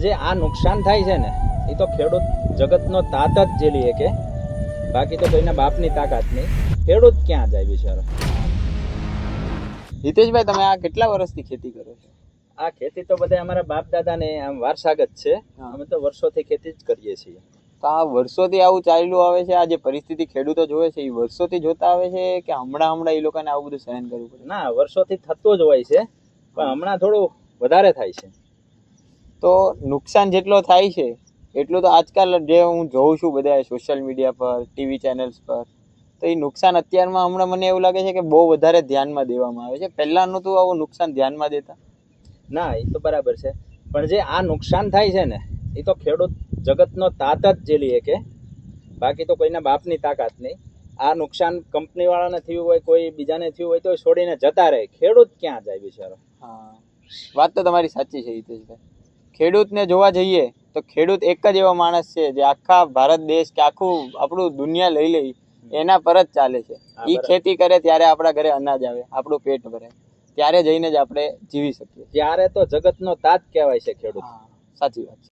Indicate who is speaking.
Speaker 1: પણ જે આ નુકસાન થાય છે ને એ તો ખેડૂત જગતનો તાત જ ઝેલી શકે. બાકી તો કોઈના બાપની તાકાત નહીં. ખેડૂત ક્યાં જાય બિચારો?
Speaker 2: હિતેશભાઈ તમે આ કેટલા વર્ષથી ખેતી કરો છો?
Speaker 1: આ ખેતી તો બધા અમારા બાપ દાદાને આમ વારસાગત છે. અમે તો વર્ષોથી ખેતી જ કરીએ છીએ.
Speaker 2: તો આ વર્ષોથી આવું ચાલ્યું આવે છે? આ જે પરિસ્થિતિ ખેડૂતો જોવે છે એ વર્ષોથી જોતા આવે છે કે હમણાં હમણાં એ લોકોને આવું બધું સહન કરવું પડે?
Speaker 1: ના વર્ષોથી થતું જ હોય છે. પણ હમણાં થોડું વધારે થાય છે.
Speaker 2: તો નુકસાન જેટલો થાય છે એટલું તો આજકાલ જે હું જોઉં છું બધા સોશિયલ મીડિયા પર ટીવી ચેનલ્સ પર તો એ નુકસાન અત્યારમાં હમણાં મને એવું લાગે છે કે બહુ વધારે ધ્યાનમાં દેવામાં આવે છે. પહેલાંનું તો આવું નુકસાન ધ્યાનમાં દેતા.
Speaker 1: ના એ તો બરાબર છે. પણ જે આ નુકસાન થાય છે ને એ તો ખેડૂત જગતનો તાત જ ઝેલી કે બાકી તો કોઈના બાપની તાકાત નહીં. આ નુકસાન કંપનીવાળાને થયું હોય કોઈ બીજાને થયું હોય તો છોડીને જતા રહે. ખેડૂત ક્યાં જાય બિચારો?
Speaker 2: હા. વાત તો તમારી સાચી છે હિતેશભાઈ. ખેડૂતને જોવા જઈએ તો ખેડૂત એક જ એવો માણસ છે જે આખા ભારત દેશ કે આખું આપણું દુનિયા લઈ લઈ એના પર જ ચાલે છે. એ ખેતી કરે ત્યારે આપણા ઘરે અનાજ આવે આપણું પેટ ભરે. ત્યારે જઈને જ આપણે જીવી શકીએ.
Speaker 1: ત્યારે તો જગતનો તાત કહેવાય છે ખેડૂત.
Speaker 2: સાચી વાત છે.